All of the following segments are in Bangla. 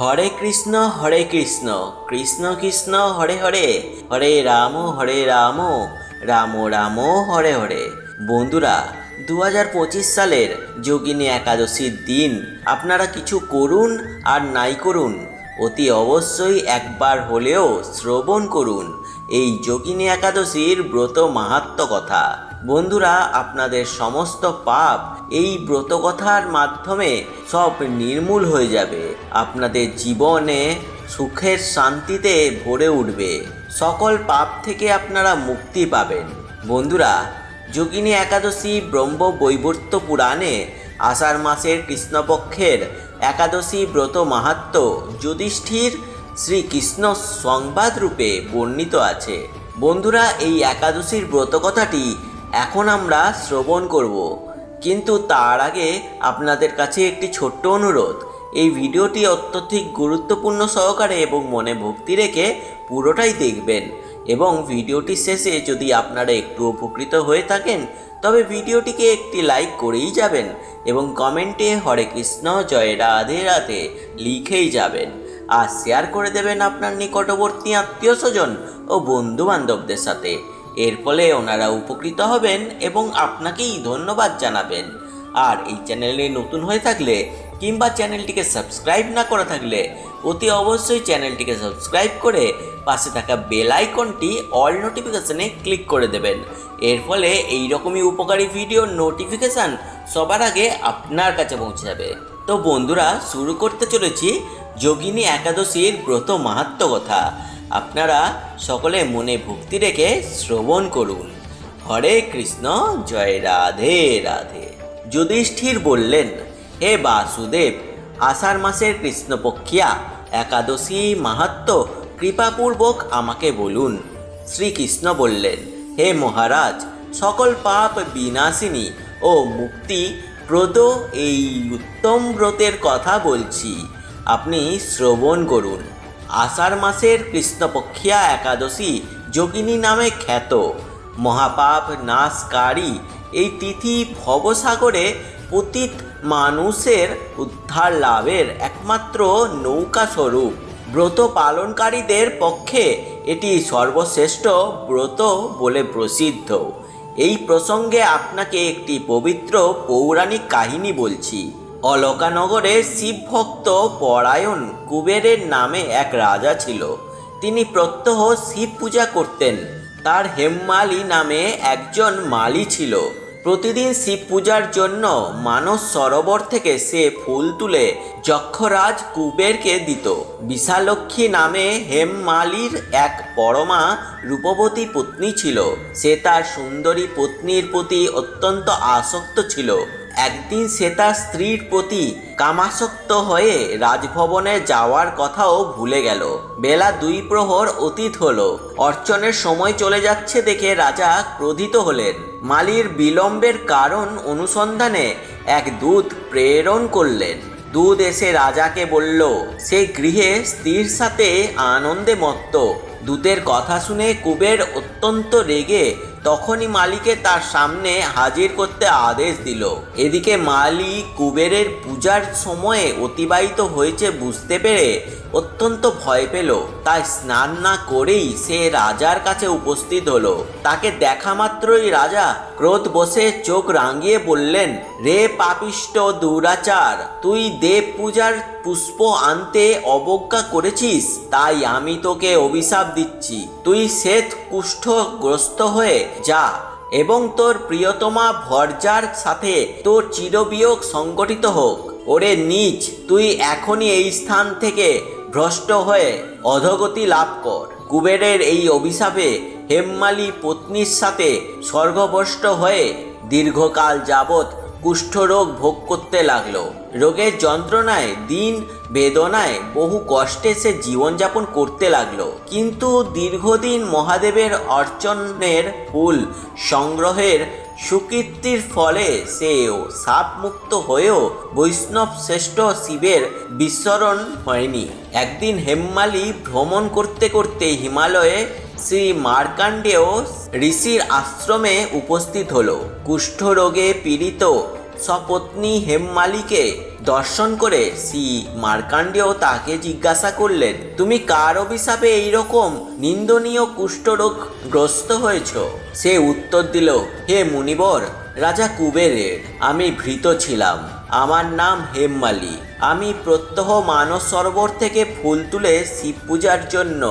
হরে কৃষ্ণ হরে কৃষ্ণ। কৃষ্ণ কৃষ্ণ, হরে হরে। হরে রাম হরে রাম। রাম রাম, হরে হরে। বন্ধুরা দু হাজার পঁচিশ সালের যোগিনী একাদশীর দিন আপনারা কিছু করুন আর নাই করুন। অতি অবশ্যই একবার হলেও শ্রবণ করুন। এই যোগিনী একাদশীর ব্রত মাহাত্ম কথা। বন্ধুরা, আপনাদের সমস্ত পাপ এই ব্রতকথার মাধ্যমে সব নির্মূল হয়ে যাবে। আপনাদের জীবনে সুখের শান্তিতে ভরে উঠবে। সকল পাপ থেকে আপনারা মুক্তি পাবেন। বন্ধুরা, যোগিনী একাদশী ব্রহ্ম বৈবর্ত পুরাণে আষাঢ় মাসের কৃষ্ণপক্ষের একাদশী ব্রত মাহাত্ম যুধিষ্ঠির শ্রীকৃষ্ণ সংবাদ রূপে বর্ণিত আছে। বন্ধুরা, এই একাদশীর ব্রত কথাটি এখন আমরা শ্রবণ করব। কিন্তু তার আগে আপনাদের কাছে একটি ছোট্ট অনুরোধ। এই ভিডিওটি অত্যধিক গুরুত্বপূর্ণ সহকারে এবং মনে ভক্তি রেখে পুরোটাই দেখবেন। এবং ভিডিওটির শেষে যদি আপনারা একটু উপকৃত হয়ে থাকেন, তবে ভিডিওটিকে একটি লাইক করেই যাবেন এবং কমেন্টে হরে কৃষ্ণ, জয় রাধে রাধে লিখেই যাবেন। আর শেয়ার করে দেবেন আপনার নিকটবর্তী আত্মীয় স্বজন ও বন্ধু বান্ধবদের সাথে। এর ফলে ওনারা উপকৃত হবেন এবং আপনাকেই ধন্যবাদ জানাবেন। আর এই চ্যানেলে নতুন হয়ে থাকলে কিংবা চ্যানেলটিকে সাবস্ক্রাইব না করা থাকলে অতি অবশ্যই চ্যানেলটিকে সাবস্ক্রাইব করে পাশে থাকা বেল আইকনটি অল নোটিফিকেশানে ক্লিক করে দেবেন। এর ফলে এই রকমই উপকারী ভিডিওর নোটিফিকেশান সবার আগে আপনার কাছে পৌঁছে যাবে। তো বন্ধুরা, শুরু করতে চলেছি যোগিনী একাদশীর ব্রত মাহাত্ম কথা। আপনারা সকলে মনে ভক্তি রেখে শ্রবণ করুন। হরে কৃষ্ণ, জয় রাধে রাধে। যুধিষ্ঠির বললেন, হে বাসুদেব, আষাঢ় মাসের কৃষ্ণপক্ষিয়া, একাদশী মাহাত্ম কৃপাপূর্বক আমাকে বলুন। শ্রীকৃষ্ণ বললেন, হে মহারাজ, সকল পাপ বিনাশিনী ও মুক্তি প্রদ এই উত্তম ব্রতের কথা বলছি। আপনি শ্রবণ করুন। আষাঢ় মাসের কৃষ্ণপক্ষিয়া একাদশী যোগিনী নামে খ্যাত। মহাপাপ নাশকারী এই তিথি ভবসাগরে পতিত মানুষের উদ্ধার লাভের একমাত্র নৌকা স্বরূপ। ব্রত পালনকারীদের পক্ষে এটি সর্বশ্রেষ্ঠ ব্রত বলে প্রসিদ্ধ। এই প্রসঙ্গে আপনাকে একটি পবিত্র পৌরাণিক কাহিনী বলছি। অলকানগরে শিবভক্ত পরায়ণ কুবেরের নামে এক রাজা ছিল। তিনি প্রত্যহ শিব পূজা করতেন। তার হেমমালি নামে একজন মালি ছিল। প্রতিদিন শিব পূজার জন্য মানস সরোবর থেকে সে ফুল তুলে যক্ষরাজ কুবেরকে দিত। বিশালক্ষী নামে হেমমালির এক পরমা রূপবতী পত্নী ছিল। সে তার সুন্দরী পত্নীর প্রতি অত্যন্ত আসক্ত ছিল। একদিন সে তার স্ত্রীর প্রতি কামাসক্ত হয়ে রাজভবনে যাওয়ার কথাও ভুলে গেল। বেলা দুই প্রহর অতীত হলো। অর্চনের সময় চলে যাচ্ছে দেখে রাজা ক্রোধিত হলেন। মালির বিলম্বের কারণ অনুসন্ধানে এক দূত প্রেরণ করলেন। দুধ এসে রাজাকে বলল, সে গৃহে স্ত্রীর সাথে আনন্দে মত্ত। দূতের কথা শুনে কুবের অত্যন্ত রেগে তখনই মালিকে তার সামনে হাজির করতে আদেশ দিল। এদিকে মালি কুবেরের পূজার সময়ে অতিবাহিত হয়েছে বুঝতে পেরে অত্যন্ত ভয় পেল। তাই স্নান না করেই সে রাজার কাছে উপস্থিত হলো। তাকে দেখা মাত্রই রাজা ক্রোধ বসে চোখ রাঙিয়ে বললেন, রে পাপিষ্ট দুরাচার, তুই দেব পূজার পুষ্প আনতে অবজ্ঞা করেছিস, তাই আমি তোকে অভিশাপ দিচ্ছি। তুই শ্বেত কুষ্ঠগ্রস্ত হয়ে যা এবং তোর প্রিয়তমা ভরজার সাথে তোর চিরবিয়োগ সংগঠিত হোক। ওরে নিচ, তুই এখনই এই স্থান থেকে ভ্রষ্ট হয়ে অধগতি লাভ কর। কুবেরের এই অভিশাপে হেমমালি পত্নীর সাথে স্বর্গভ্রষ্ট হয়ে দীর্ঘকাল যাবৎ কুষ্ঠরোগ ভোগ করতে লাগল। রোগের যন্ত্রণায়, দিন বেদনায় বহু কষ্টে সে জীবনযাপন করতে লাগল। কিন্তু দীর্ঘদিন মহাদেবের অর্চনের ফুল সংগ্রহের সুকীর্তির ফলে সেও সাপমুক্ত হয়েও বৈষ্ণব শ্রেষ্ঠ শিবের বিস্মরণ হয়নি। একদিন হেম্মালি ভ্রমণ করতে করতে হিমালয়ে শ্রী মার্কাণ্ডেয় ঋষির আশ্রমে উপস্থিত হলো। কুষ্ঠরোগে পীড়িত সপত্নী হেমমালিকে দর্শন করে শ্রী মার্কাণ্ডেয় তাকে জিজ্ঞাসা করলেন, তুমি কার অভিশাপে এইরকম নিন্দনীয় কুষ্ঠরোগ গ্রস্ত হয়েছ? সে উত্তর দিল, হে মুনিবর, রাজা কুবেরের, আমি ভৃত ছিলাম। আমার নাম হেমমালি। আমি প্রত্যহ মানস সরোবর থেকে ফুল তুলে শিব পূজার জন্য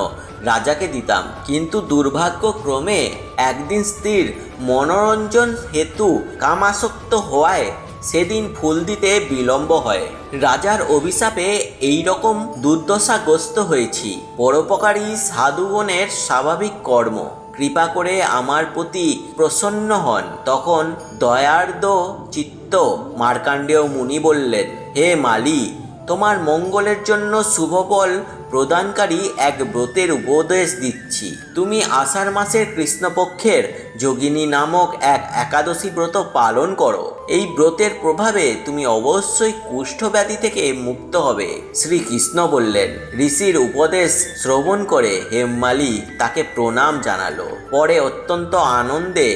রাজাকে দিতাম। কিন্তু দুর্ভাগ্যক্রমে একদিন স্ত্রীর মনোরঞ্জন হেতু কামাসক্ত হওয়ায় সেদিন ফুল দিতে বিলম্ব হয়। রাজার অভিশাপে এই রকম দুর্দশাগ্রস্ত হয়েছি। পরোপকারী সাধুগণের স্বাভাবিক কর্ম। কৃপা করে আমার প্রতি প্রসন্ন হন। তখন দয়ার্দ চিত্ত মার্কাণ্ডেয় মুনি বললেন, হে মালি তোমার মঙ্গলের জন্য শুভফল প্রদানকারী এক ব্রতের উপদেশ দিচ্ছি। তুমি আষাঢ় মাসের কৃষ্ণপক্ষের যোগিনী নামক এক একাদশী ব্রত পালন করো। এই ব্রতের প্রভাবে তুমি অবশ্যই কুষ্ঠব্যাধি থেকে মুক্ত হবে। শ্রীকৃষ্ণ বললেন, ঋষির উপদেশ শ্রবণ করে হেমমালি তাকে প্রণাম জানালো। পরে অত্যন্ত আনন্দে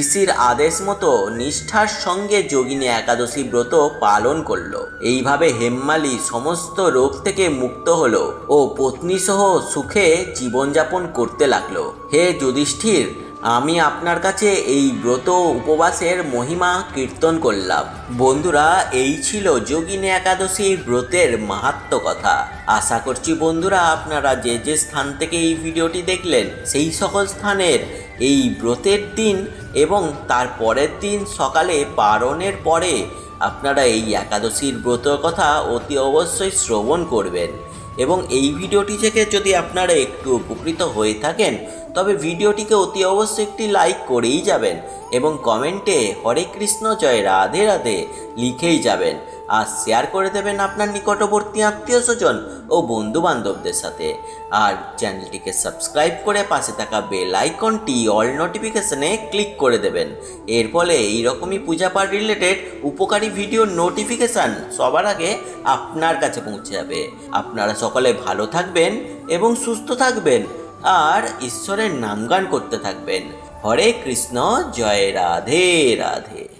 ঋষির আদেশ মতো নিষ্ঠার সঙ্গে যোগিনী একাদশী ব্রত পালন করল। এইভাবে হেমমালি সমস্ত রোগ থেকে মুক্ত হল ও পত্নীসহ সুখে জীবনযাপন করতে লাগল। হে যুধিষ্ঠির, আমি আপনার কাছে এই ব্রত উপবাসের মহিমা কীর্তন করলাম। বন্ধুরা, এই ছিল যোগিনী একাদশীর ব্রতের মাহাত্ম কথা। আশা করছি বন্ধুরা, আপনারা যে যে স্থান থেকে এই ভিডিওটি দেখলেন, সেই সকল স্থানের এই ব্রতের দিন এবং তার পরের দিন সকালে পারণের পরে আপনারা এই একাদশীর ব্রতর কথা অতি অবশ্যই শ্রবণ করবেন। এবং এই ভিডিওটি থেকে যদি আপনারা একটু উপকৃত হয়ে থাকেন, তবে ভিডিওটিকে অতি অবশ্যই একটি লাইক করেই যাবেন এবং কমেন্টে হরে কৃষ্ণ জয় রাধে রাধে লিখেই যাবেন। আর শেয়ার করে দেবেন আপনার নিকটবর্তী আত্মীয় স্বজন ও বন্ধু বান্ধবদের সাথে। আর চ্যানেলটিকে সাবস্ক্রাইব করে পাশে থাকা বেল আইকনটি অল নোটিফিকেশানে ক্লিক করে দেবেন। এর ফলে এইরকমই পূজা পাঠ রিলেটেড উপকারী ভিডিও নোটিফিকেশান সবার আগে আপনার কাছে পৌঁছে যাবে। আপনারা সকলে ভালো থাকবেন এবং সুস্থ থাকবেন। আর ঈশ্বরের নামগান করতে থাকবেন। হরে কৃষ্ণ, জয় রাধে রাধে।